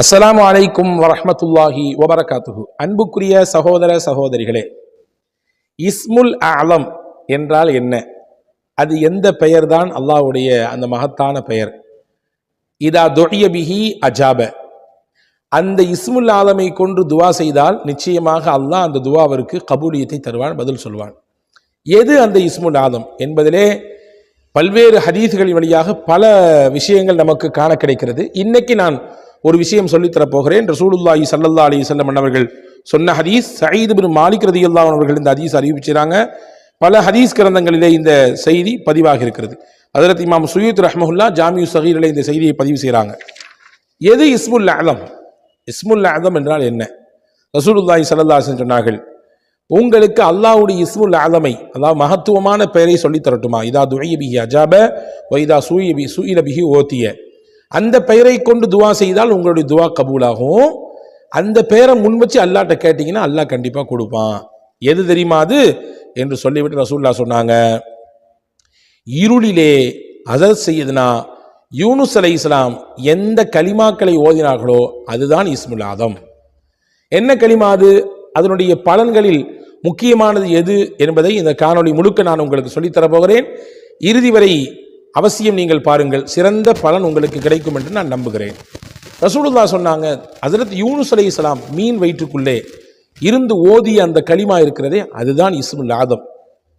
அஸ்லாம் அலைக்கும் வரமத்துல்லாஹி வபரகாத்துஹு. அன்புக்குரிய சகோதர சகோதரிகளே இஸ்முல் அலம் என்றால் என்ன? அது எந்த பெயர்தான்? அல்லாஹ்வுடைய அந்த மகத்தான பெயர். இதா துழிய அஜாப. அந்த இஸ்முல் ஆலமை கொண்டு துவா செய்தால் நிச்சயமாக அல்லாஹ் அந்த துவாவிற்கு கபூலியத்தை தருவான் பதில் சொல்வான். எது அந்த இஸ்முல் ஆலம் என்பதிலே பல்வேறு ஹதீஸ்களின் வழியாக பல விஷயங்கள் நமக்கு காண கிடைக்கிறது. இன்னைக்கு நான் ஒரு விஷயம் சொல்லித்தரப் போகிறேன். ரசூலுல்லாஹி சல்லல்லா அலி வஸல்லம் அவர்கள் சொன்ன ஹதீஸ் சயீது பின் மாலிக் ரதி அவர்கள் இந்த ஹதீஸ் அறிவிச்சிறாங்க பல ஹதீஸ் கிரந்தங்களிலே இந்த செய்தி பதிவாக இருக்கிறது. அதரத் இமாம் சுயூத் ரஹ்மஹுல்லா ஜாமியு சஹீரில் இந்த செய்தியை பதிவு செய்கிறாங்க. எது இஸ்முல் அலம் இஸ்முல் அலம் என்றால் என்ன? ரசூலுல்லாஹி சல்லல்லா அலைஹி சொன்னார்கள் உங்களுக்கு அல்லாஹுடைய இஸ்முல் ஆலமை அதாவது மகத்துவமான பெயரை சொல்லி தரட்டுமா? இதா துயபிஹி அஜாப வைதா சூயபி சூயிலபிஹி ஓத்திய. அந்த பெயரை கொண்டு துவா செய்தால் உங்களுடைய துவா கபூலாகும். அந்த பெயரை முன் வச்சு அல்லாட்ட கேட்டிங்கன்னா அல்லாஹ் கண்டிப்பாக கொடுப்பான். எது தெரியுமா அது? என்று சொல்லிவிட்டு ரசூல்லா சொன்னாங்க. இருளிலே அசத் செய்யுதுனா யூனுஸ் அலை இஸ்லாம் எந்த கலிமாக்களை ஓதினார்களோ அதுதான் இஸ்முல் ஆதம். என்ன கலிமா அது? அதனுடைய பலன்களில் முக்கியமானது எது என்பதை இந்த காணொளி முழுக்க நான் உங்களுக்கு சொல்லித்தரப் போகிறேன் இறுதி வரை அவசியம் நீங்கள் பாருங்கள். சிறந்த பலன் உங்களுக்கு கிடைக்கும் என்று நான் நம்புகிறேன். ரசூலுல்லா சொன்னாங்க அதிரத் யூனுஸ் அலி இஸ்லாம் மீன் வயிற்றுக்குள்ளே இருந்து ஓதிய அந்த களிமா இருக்கிறதே அதுதான் இஸ்முல் ஆதம்.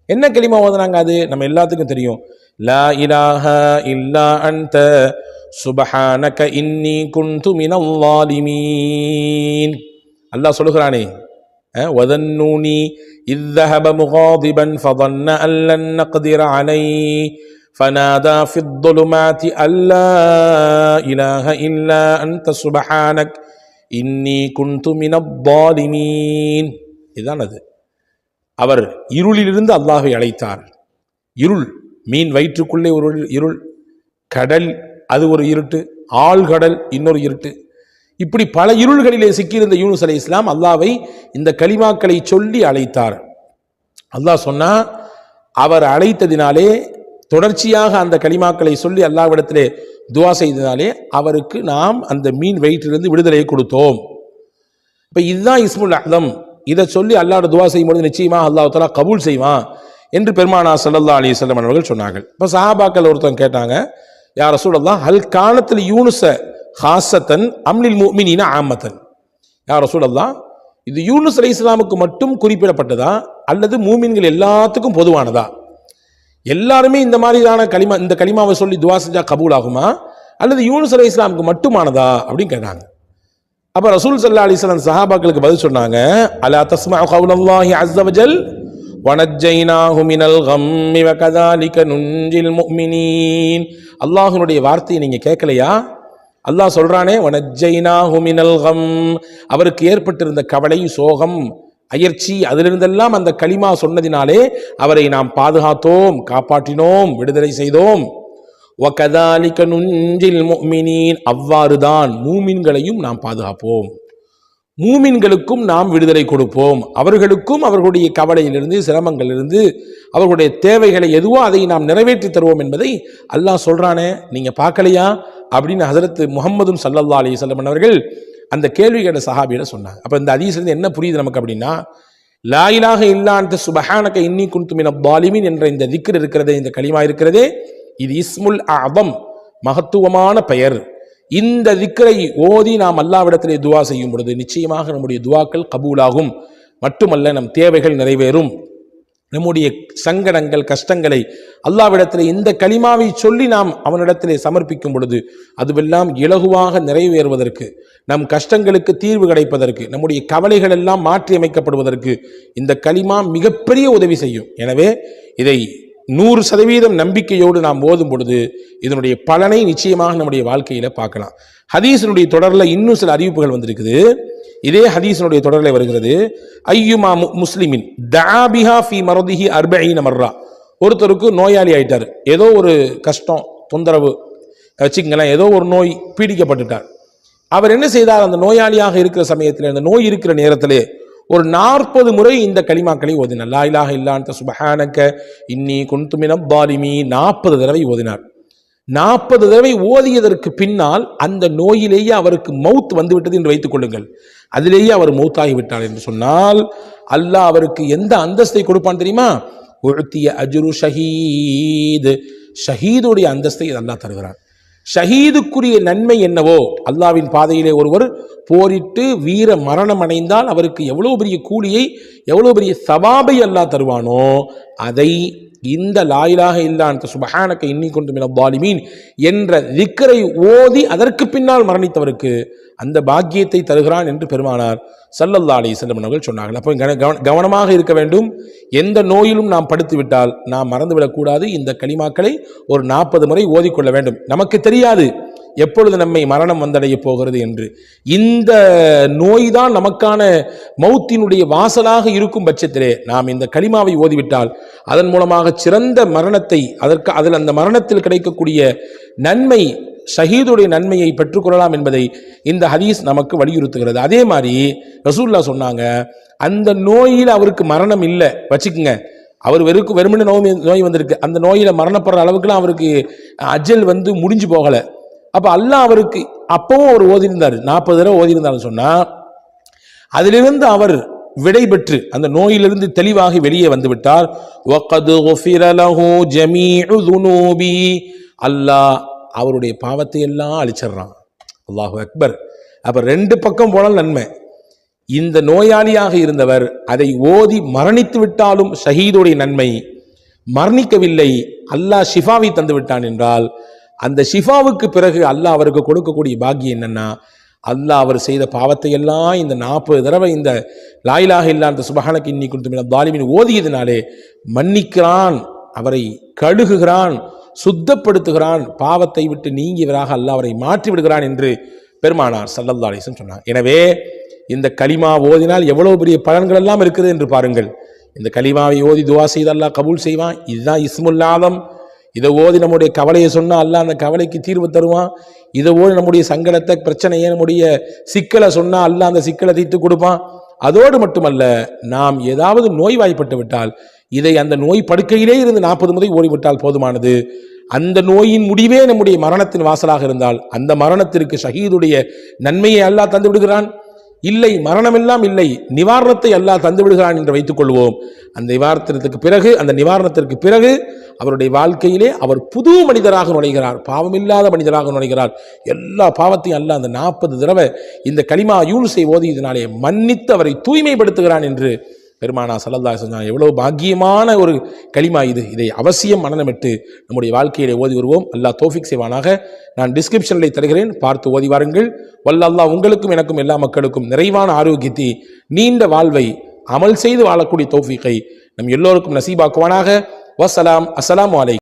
என்ன களிமா ஓதுனாங்க அது? நம்ம எல்லாத்துக்கும் தெரியும். லா இலாஹ இல்லா அன்த சுபஹானக இன்னி குன்து மினல் அல்லாஹ் சொல்லுகிறானே وذنوني إذ ذهب مغاضبا فظن أن لن نقدر عليه فنادى في الظلمات أن لا إله إلا أنت سبحانك إني كنت من الظالمين இதுதான் அது அவர் இருளிலிருந்து அல்லாஹை அழைத்தார் இருள் மீன் வயிற்றுக்குள்ளே ஒரு இருள் கடல் அது ஒரு இருட்டு ஆழ்கடல் இன்னொரு இருட்டு இப்படி பல இருள்களிலே சிக்கியிருந்த யூனுஸ் அலி இஸ்லாம் அல்லாவை இந்த கலிமாக்களை சொல்லி அழைத்தார். அல்லாஹ் சொன்னா அவர் அழைத்ததினாலே தொடர்ச்சியாக அந்த களிமாக்களை சொல்லி அல்லாவிடத்திலே துவா செய்ததினாலே அவருக்கு நாம் அந்த மீன் வயிற்றிலிருந்து விடுதலையை கொடுத்தோம். இப்போ இதுதான் இஸ்முல் அலம் இதை சொல்லி அல்லாஹ் துவா செய்யும்போது நிச்சயமாக அல்லாஹ் கபூல் செய்வான் என்று பெருமானா சல்லல்லா அலி சொல்லம் அவர்கள் சொன்னார்கள். இப்போ சஹாபாக்கள் ஒருத்தன் கேட்டாங்க யார் சூழல்லாம் ஹல் காலத்தில் யூனுஸை ஹாசத்தன் அம்லில் முமினின ஆமத்தன் யார் ரசூலல்லா இது யூனுஸ் அலி இஸ்லாமுக்கு மட்டும் குறிப்பிடப்பட்டதா? அல்லது மூமின்கள் எல்லாத்துக்கும் பொதுவானதா? எல்லாருமே இந்த மாதிரியான களிமா இந்த களிமாவை சொல்லி துவா செஞ்சா கபூல் ஆகுமா அல்லது யூனுஸ் அலி இஸ்லாமுக்கு மட்டுமானதா? அப்படின்னு கேட்டாங்க. அப்போ ரசூல் சல்லா அலிஸ்லாம் சஹாபாக்களுக்கு பதில் சொன்னாங்க அலா தஸ்மா கவுலல்லாஹி அஸ்ஸ வஜல்? மினல் கம்மி வகதாலிக நுஞ்சில் முக்மினீன். அல்லாஹ்வுடைய வார்த்தையை நீங்க கேட்கலையா அல்லாஹ் சொல்றானே வனஜைனா மினல் அவருக்கு ஏற்பட்டிருந்த கவலை சோகம் அயர்ச்சி அதிலிருந்தெல்லாம் அந்த களிமா சொன்னதினாலே அவரை நாம் பாதுகாத்தோம் காப்பாற்றினோம் விடுதலை செய்தோம். வகதாலிக நுஞ்சில் முஃமினீன் அவ்வாறுதான் மூமின்களையும் நாம் பாதுகாப்போம். மூமின்களுக்கும் நாம் விடுதலை கொடுப்போம். அவர்களுக்கும் அவர்களுடைய கவலையிலிருந்து சிரமங்களிலிருந்து அவர்களுடைய தேவைகளை எதுவோ அதை நாம் நிறைவேற்றி தருவோம் என்பதை அல்லாஹ் சொல்றானே நீங்க பார்க்கலையா? அப்படின்னு ஹசரத் முகமதும் சல்லல்லா அலி சொல்லம் அவர்கள் அந்த கேள்வி கேட்ட சஹாபியிட சொன்னாங்க. அப்போ இந்த அதிசிலிருந்து என்ன புரியுது நமக்கு அப்படின்னா லாயிலாக இல்லாந்த சுபஹானக இன்னி குன்துமின பாலிமின் என்ற இந்த திக்கர் இருக்கிறதே இந்த களிமா இருக்கிறதே இது இஸ்முல் அவம் மகத்துவமான பெயர். இந்த திக்கரை ஓதி நாம் அல்லாவிடத்திலே துவா செய்யும் பொழுது நிச்சயமாக நம்முடைய துவாக்கள் கபூலாகும். மட்டுமல்ல நம் தேவைகள் நிறைவேறும். நம்முடைய சங்கடங்கள் கஷ்டங்களை அல்லாவிடத்தில் இந்த களிமாவை சொல்லி நாம் அவனிடத்திலே சமர்ப்பிக்கும் பொழுது அதுவெல்லாம் இலகுவாக நிறைவேறுவதற்கு நம் கஷ்டங்களுக்கு தீர்வு கிடைப்பதற்கு நம்முடைய கவலைகள் எல்லாம் மாற்றி அமைக்கப்படுவதற்கு இந்த களிமா மிகப்பெரிய உதவி செய்யும். எனவே இதை நூறு சதவீதம் நம்பிக்கையோடு நாம் ஓதும் பொழுது இதனுடைய பலனை நிச்சயமாக நம்முடைய வாழ்க்கையில பார்க்கலாம். ஹதீஸினுடைய தொடரில் இன்னும் சில அறிவிப்புகள் வந்திருக்குது. இதே ஹதீஸினுடைய தொடரில் வருகிறது. ஐயுமா மு- முஸ்லிமின் தாபிஹா ஃபி மரதிஹி அர்பஈன மர்ரா. ஒருத்தருக்கு நோயாளி ஆயிட்டார். ஏதோ ஒரு கஷ்டம் தொந்தரவு. வச்சுக்கங்களேன் ஏதோ ஒரு நோய் பீடிக்கப்பட்டுட்டார். அவர் என்ன செய்தார்? அந்த நோயாளியாக இருக்கிற சமயத்தில் அந்த நோய் இருக்கிற நேரத்திலே ஒரு நாற்பது முறை இந்த களிமாக்களை ஓதினார். லா இலாஹ சுபஹானக்க இன்னி குன்துமினம் பாலிமி நாற்பது தடவை ஓதினார். நாற்பது தடவை ஓதியதற்கு பின்னால் அந்த நோயிலேயே அவருக்கு மவுத் வந்துவிட்டது என்று வைத்துக் கொள்ளுங்கள். அதிலேயே அவர் மௌத்தாகிவிட்டார் என்று சொன்னால் அல்லாஹ் அவருக்கு எந்த அந்தஸ்தை கொடுப்பான் தெரியுமா? உழ்த்திய அஜுரு ஷஹீது. ஷஹீதுடைய அந்தஸ்தை அல்லாஹ் தருகிறான். ஷஹீதுக்குரிய நன்மை என்னவோ? அல்லாவின் பாதையிலே ஒருவர் போரிட்டு வீர மரணம் அடைந்தால் அவருக்கு எவ்வளோ பெரிய கூலியை எவ்வளோ பெரிய சவாபை அல்லாஹ் தருவானோ அதை இந்த லாயிலாக இல்லான் சுபஹானக்க இன்னிக்கொண்டு மின பாலிமீன் என்ற திக்கரை ஓதி அதற்கு பின்னால் மரணித்தவருக்கு அந்த பாக்கியத்தை தருகிறான் என்று பெருமானார் சல்லல்லா அலி செல்லம் அவர்கள் சொன்னார்கள். அப்போ கவன- கவனமாக இருக்க வேண்டும். எந்த நோயிலும் நாம் படுத்துவிட்டால் நாம் மறந்துவிடக்கூடாது இந்த களிமாக்களை ஒரு நாற்பது முறை ஓதிக்கொள்ள வேண்டும். நமக்கு தெரியாது. எப்பொழுது நம்மை மரணம் வந்தடைய போகிறது என்று. இந்த நோய்தான் நமக்கான மௌத்தினுடைய வாசலாக இருக்கும் பட்சத்திலே நாம் இந்த களிமாவை ஓதிவிட்டால் அதன் மூலமாக சிறந்த மரணத்தை அதற்கு அதில் அந்த மரணத்தில் கிடைக்கக்கூடிய நன்மை ஷஹீதுடைய நன்மையை பெற்றுக்கொள்ளலாம் என்பதை இந்த ஹதீஸ் நமக்கு வலியுறுத்துகிறது. அதே மாதிரி ரசூல்லா சொன்னாங்க அந்த நோயில் அவருக்கு மரணம் இல்லை. வச்சுக்குங்க அவர் வெறுக்கு வெறுமனே நோய் நோய் வந்திருக்கு. அந்த நோயில் மரணப்படுற அளவுக்குலாம் அவருக்கு அஜல் வந்து முடிஞ்சு போகலை. அப்போ அல்லாஹ் அவருக்கு அப்பவும் அவர் ஓதியிருந்தார். நாற்பது தடவை ஓதியிருந்தார்னு சொன்னால் அதிலிருந்து அவர் விடைபெற்று அந்த நோயிலிருந்து தெளிவாகி வெளியே வந்துவிட்டார் அல்லாஹ் அவருடைய பாவத்தை எல்லாம் அழிச்சிடுறான். அல்லாஹு அக்பர். அப்போ ரெண்டு பக்கம் போனால் நன்மை. இந்த நோயாளியாக இருந்தவர் அதை ஓதி மரணித்து விட்டாலும் ஷஹீதுடைய நன்மை. மரணிக்கவில்லை. அல்லாஹ் ஷிஃபாவை தந்து விட்டான் என்றால் அந்த ஷிஃபாவுக்கு பிறகு அல்லாஹ் அவருக்கு கொடுக்கக்கூடிய பாக்கியம் என்னன்னா அல்லாஹ் அவர் செய்த பாவத்தை எல்லாம் இந்த நாற்பது தடவை இந்த லாயிலாக அந்த சுபஹானக்கு இன்னி கொடுத்து தாலிமின் ஓதியதினாலே மன்னிக்கிறான் அவரை கழுகுகிறான் சுத்தப்படுத்துகிறான் பாவத்தை விட்டு நீங்கியவராக அல்லாஹ் அவரை மாற்றி விடுகிறான் என்று பெருமானார் சல்லல்லா அலிசன் சொன்னார். எனவே இந்த கலிமா ஓதினால் எவ்வளவு பெரிய பலன்கள் எல்லாம் இருக்குது என்று பாருங்கள். இந்த கலிமாவை ஓதி துவா செய்து அல்லாஹ் கபூல் செய்வான். இதுதான் இஸ்முல்லாதம் இதை ஓதி நம்முடைய கவலையை சொன்னால் அல்லாஹ் அந்த கவலைக்கு தீர்வு தருவான். இதை ஓதி நம்முடைய சங்கடத்தை பிரச்சனையை நம்முடைய சிக்கலை சொன்னால் அல்லாஹ் அந்த சிக்கலை தீர்த்து கொடுப்பான். அதோடு மட்டுமல்ல நாம் ஏதாவது நோய்வாய்ப்பட்டு விட்டால் இதை அந்த நோய் படுக்கையிலே இருந்து நாற்பது முறை ஓடிவிட்டால் போதுமானது. அந்த நோயின் முடிவே நம்முடைய மரணத்தின் வாசலாக இருந்தால் அந்த மரணத்திற்கு ஷஹீதுடைய நன்மையை அல்லாஹ் தந்து விடுகிறான். இல்லை மரணமெல்லாம் இல்லை நிவாரணத்தை அல்லாஹ் தந்து விடுகிறான் என்று வைத்துக் கொள்வோம். அந்த நிவாரணத்திற்கு பிறகு அந்த நிவாரணத்திற்கு பிறகு அவருடைய வாழ்க்கையிலே அவர் புது மனிதராக நுழைகிறார். பாவமில்லாத மனிதராக நுழைகிறார். எல்லா பாவத்தையும் அல்ல அந்த நாற்பது தடவை இந்த களிமா யூனுஸை ஓதியதினாலே மன்னித்து அவரை தூய்மைப்படுத்துகிறான் என்று பெருமானா சல்லல்லா சொன்னான் எவ்வளோ பாக்கியமான ஒரு களிமா இது. இதை அவசியம் மனநமிட்டு நம்முடைய வாழ்க்கையிலே ஓதி வருவோம். அல்லாஹ் தோஃபிக் செய்வானாக. நான் டிஸ்கிரிப்ஷனில் தருகிறேன். பார்த்து ஓதி வாருங்கள். வல்ல அல்லாஹ் உங்களுக்கும் எனக்கும் எல்லா மக்களுக்கும் நிறைவான ஆரோக்கியத்தை நீண்ட வாழ்வை அமல் செய்து வாழக்கூடிய தோஃபிக்கை நம் எல்லோருக்கும் நசீபாக்குவானாக. والسلام السلام عليكم.